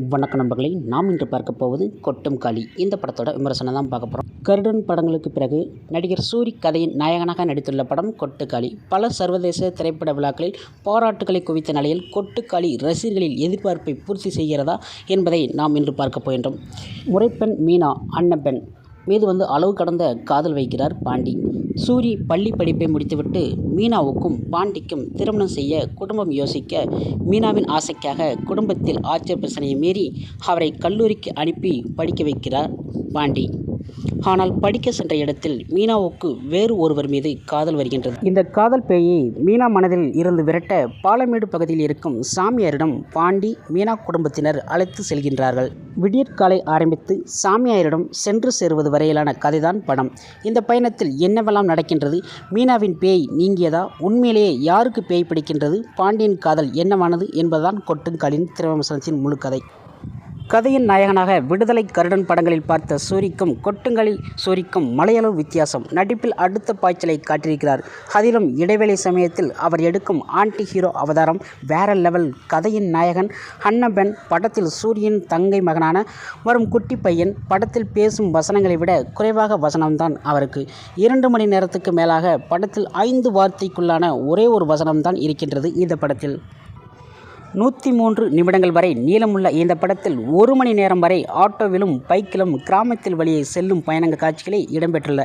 வணக்க நண்பர்களை நாம் இன்று பார்க்க போவது கொட்டும் காளி. இந்த படத்தோட விமர்சனம் தான் பார்க்க போகிறோம் கருடன் படங்களுக்கு பிறகு நடிகர் சூரி கதையின் நாயகனாக நடித்துள்ள படம் கொட்டுக்காளி பல சர்வதேச திரைப்பட விழாக்களில் பாராட்டுகளை குவித்த நிலையில் கொட்டுக்காளி ரசிகர்களின் எதிர்பார்ப்பை பூர்த்தி செய்கிறதா என்பதை நாம் இன்று பார்க்க போகின்றோம். முறைப்பெண் மீனா அன்னப்பெண் மீது வந்து அளவு கடந்த காதல் வைக்கிறார் பாண்டி. சூரி பள்ளி படிப்பை முடித்துவிட்டு மீனாவுக்கும் பாண்டிக்கும் திருமணம் செய்ய குடும்பம் யோசிக்க மீனாவின் ஆசைக்காக குடும்பத்தில் ஆட்சி பிரச்சனையை மீறி அவரை கல்லூரிக்கு அனுப்பி படிக்க வைக்கிறார் பாண்டி. ஆனால் படிக்க சென்ற இடத்தில் மீனாவுக்கு வேறு ஒருவர் மீது காதல் வருகின்றது. இந்த காதல் பேயை மீனா மனதில் இருந்து விரட்ட பாலமேடு பகுதியில் இருக்கும் சாமியாரிடம் பாண்டி மீனா குடும்பத்தினர் அழைத்து செல்கின்றார்கள். விடியற்காலை ஆரம்பித்து சாமியாரிடம் சென்று சேருவது வரையிலான கதைதான் படம். இந்த பயணத்தில் என்னவெல்லாம் நடக்கின்றது? மீனாவின் பேய் நீங்கியதா? உண்மையிலேயே யாருக்கு பேய் பிடிக்கின்றது? பாண்டியின் காதல் என்னவானது என்பதுதான் கொட்டுங்காலின் திரைவம்சனத்தின் முழு கதை கதையின் நாயகனாக விடுதலை கருடன் படங்களில் பார்த்த சூரிக்கும் கொட்டுங்களில் சூரிக்கும் மலையளவு வித்தியாசம் நடிப்பில் அடுத்த பாய்ச்சலை காட்டியிருக்கிறார். அதிலும் இடைவேளை சமயத்தில் அவர் எடுக்கும் ஆன்டி ஹீரோ அவதாரம் வேற லெவல் கதையின் நாயகன் அன்னபென் படத்தில் சூரியன் தங்கை மகனான வரும் குட்டி பையன் படத்தில் பேசும் வசனங்களை விட குறைவாக வசனம்தான் அவருக்கு. இரண்டு மணி நேரத்துக்கு மேலாக படத்தில் ஐந்து வார்த்தைக்குள்ளான ஒரே ஒரு வசனம்தான் இருக்கின்றது இந்த படத்தில். நூற்றி மூன்று நிமிடங்கள் வரை நீளமுள்ள இந்த படத்தில் ஒரு மணி நேரம் வரை ஆட்டோவிலும் பைக்கிலும் கிராமத்தில் வழியே செல்லும் பயணங்கள் காட்சிகளை இடம்பெற்றுள்ள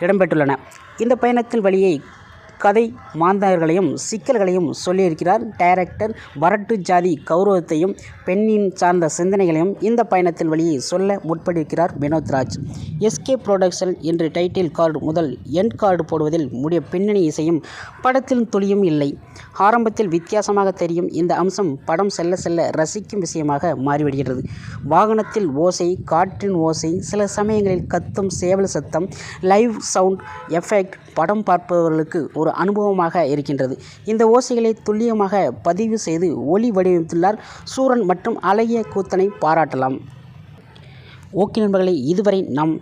இடம்பெற்றுள்ளன. இந்த பயணத்தில் வழியை கதை மாந்தர்களையும் சிக்கல்களையும் சொல்லியிருக்கிறார் டைரக்டர் வரட்டு ஜாதி கௌரவத்தையும் பெண்ணின் சார்ந்த சிந்தனைகளையும் இந்த பயணத்தில் வழியே சொல்ல முற்பட்டிருக்கிறார் வினோத் ராஜ் எஸ்கே ப்ரொடக்ஷன் என்று டைட்டில் கார்டு முதல் எண்ட் கார்டு போடுவதில் முடிய பின்னணி இசையும் படத்தில் துளியும் இல்லை. ஆரம்பத்தில் வித்தியாசமாக தெரியும் இந்த அம்சம் படம் செல்ல செல்ல ரசிக்கும் விஷயமாக மாறிவிடுகிறது. வாகனத்தில் ஓசை காற்றின் ஓசை சில சமயங்களில் கத்தும் சேவல் சத்தம் லைவ் சவுண்ட் எஃபெக்ட் படம் பார்ப்பவர்களுக்கு ஒரு அனுபவமாக இருக்கின்றது. இந்த ஓசைகளை துல்லியமாக பதிவு செய்து ஒளி வடிவமைத்துள்ளார். சூரன் மற்றும் அழகிய கூத்தனை பாராட்டலாம். ஓகே நண்பர்களை இதுவரை நாம்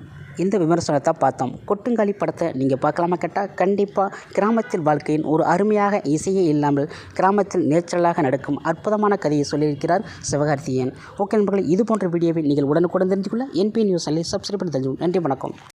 இந்த விமர்சனத்தை பார்த்தோம். கொட்டுங்காலி படத்தை நீங்கள் பார்க்கலாமா கேட்டால் கண்டிப்பாக கிராமத்தில் வாழ்க்கையின் ஒரு அருமையாக இசையே இல்லாமல் கிராமத்தில் நேச்சுரலாக நடக்கும் அற்புதமான கதையை சொல்லியிருக்கிறார் சிவகார்த்தியன் ஓகே நண்பர்களே இது போன்ற வீடியோவை நீங்கள் உடனுக்குடன் தெரிஞ்சுக்கொள்ள என்பி நியூஸ் சேனலை சப்ஸ்கிரைப் பண்ணி தெரிஞ்சுக்கணும் நன்றி வணக்கம்.